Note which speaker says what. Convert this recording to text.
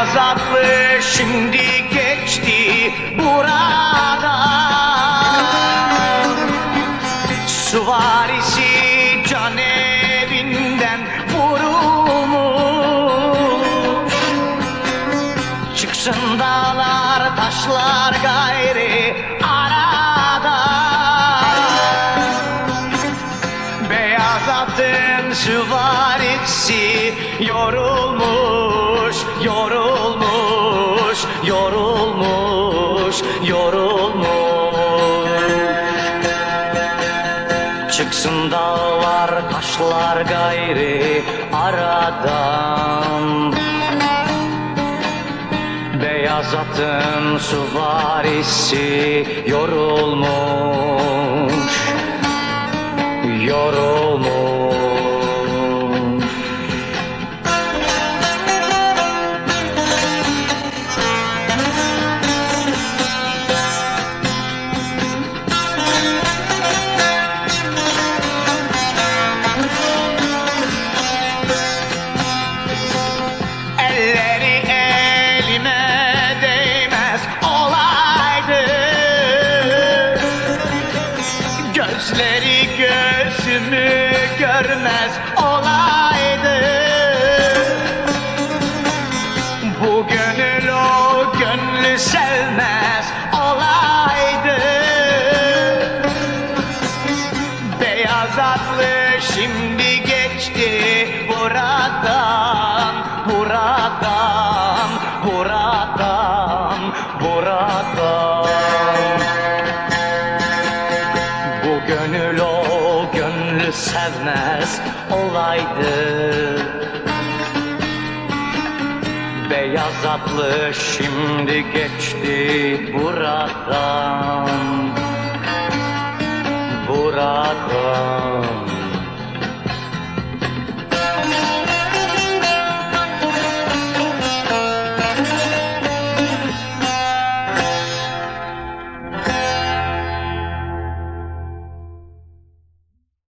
Speaker 1: Beyaz atlı şimdi geçti buradan Süvarisi can evinden vurulmuş. Çıksın dağlar taşlar gayri arada. Beyaz atın süvarisi yorulmuş, yorulmuş, yorulmuş. Çıksın dağlar taşlar gayri aradan. Beyaz atın süvarisi yorulmuş Yorulmuş gözümü görmez olaydı. Bu gönül o gönlü sevmez olaydı. Beyaz atlı şimdi geçti buradan, buradan, buradan, sevmez olaydı. Beyaz atlı şimdi geçti buradan